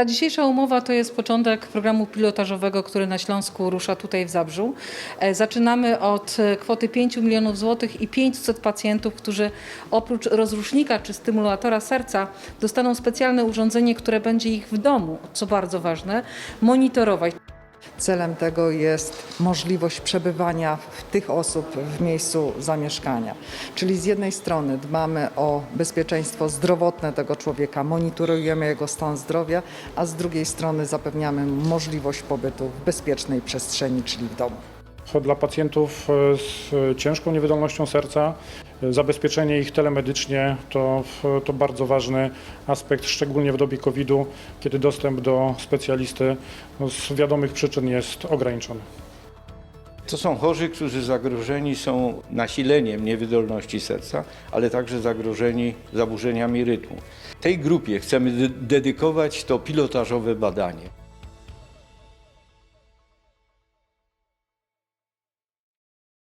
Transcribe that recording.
Ta dzisiejsza umowa to jest początek programu pilotażowego, który na Śląsku rusza tutaj w Zabrzu. E, Zaczynamy od e, kwoty 5 milionów złotych i 500 pacjentów, którzy oprócz rozrusznika czy stymulatora serca dostaną specjalne urządzenie, które będzie ich w domu, co bardzo ważne, monitorować. Celem tego jest możliwość przebywania tych osób w miejscu zamieszkania. Czyli z jednej strony dbamy o bezpieczeństwo zdrowotne tego człowieka, monitorujemy jego stan zdrowia, a z drugiej strony zapewniamy możliwość pobytu w bezpiecznej przestrzeni, czyli w domu. Dla pacjentów e, z ciężką niewydolnością serca e, zabezpieczenie ich telemedycznie to, to bardzo ważny aspekt, szczególnie w dobie COVID-u, kiedy dostęp do specjalisty no, z wiadomych przyczyn jest ograniczony. To są chorzy, którzy zagrożeni są nasileniem niewydolności serca, ale także zagrożeni zaburzeniami rytmu. Tej grupie chcemy de- dedykować to pilotażowe badanie.